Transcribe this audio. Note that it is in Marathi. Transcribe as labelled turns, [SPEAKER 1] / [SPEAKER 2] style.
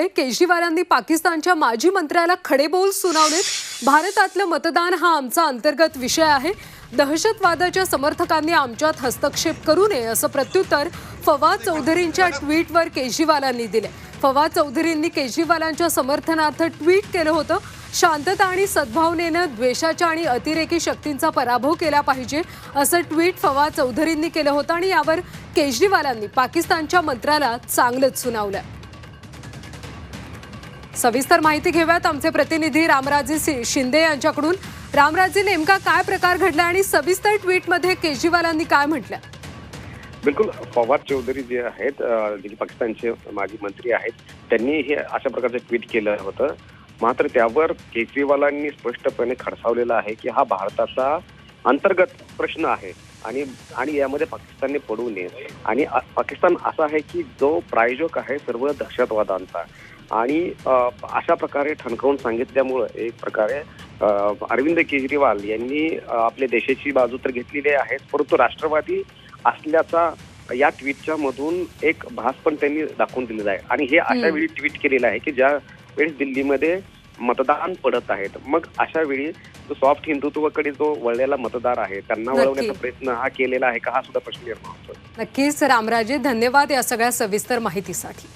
[SPEAKER 1] केजरीवालांनी पाकिस्तानच्या माजी मंत्र्याला खडेबोल सुनावलेत भारतातलं मतदान हा आमचा अंतर्गत विषय आहे. दहशतवादाच्या समर्थकांनी आमच्यात हस्तक्षेप करू नये असं प्रत्युत्तर फवाद चौधरींच्या ट्विटवर केजरीवालांनी दिले. फवाद चौधरींनी केजरीवालांच्या समर्थनार्थ ट्विट केलं होतं. शांतता आणि सद्भावनेनं द्वेषाच्या आणि अतिरेकी शक्तींचा पराभव केला पाहिजे असं ट्विट फवाद चौधरींनी केलं होतं आणि यावर केजरीवालांनी पाकिस्तानच्या मंत्र्याला चांगलंच सुनावलं. सविस्तर माहिती घेऊयात आमचे प्रतिनिधी रामराजे शिंदे यांच्याकडून. रामराजे नेमका काय प्रकार घडला आणि सविस्तर ट्विटमध्ये केजरीवालांनी काय म्हटलं?
[SPEAKER 2] बिलकुल फवाद चौधरी जे आहेत जे की पाकिस्तानचे माजी मंत्री आहेत त्यांनी हे अशा प्रकारचं ट्विट केलं होतं. मात्र त्यावर केजरीवालांनी स्पष्टपणे खडसावलेलं आहे की हा भारताचा अंतर्गत प्रश्न आहे आणि आणि यामध्ये पाकिस्तानने पडू नये. आणि पाकिस्तान असा आहे की जो प्रायोजक आहे सर्व दहशतवादांचा. आणि अशा प्रकारे ठणकावून सांगितल्यामुळं एक प्रकारे अरविंद केजरीवाल यांनी आपल्या देशाची बाजू तर घेतलेली आहे परंतु राष्ट्रवादी असल्याचा या ट्विटच्या मधून एक भास पण त्यांनी दाखवून दिलेला आहे आणि हे अशा. वेळी ट्विट केलेलं आहे की ज्या वेळेस दिल्लीमध्ये मतदान पडत आहेत मग अशा वेळी जो सॉफ्ट हिंदुत्वाकडे जो वळलेला मतदार आहे त्यांना. वळवण्याचा प्रयत्न हा केलेला आहे का हा सुद्धा प्रश्न निर्माण होतो
[SPEAKER 1] नक्कीच रामराजे धन्यवाद या सगळ्या सविस्तर माहितीसाठी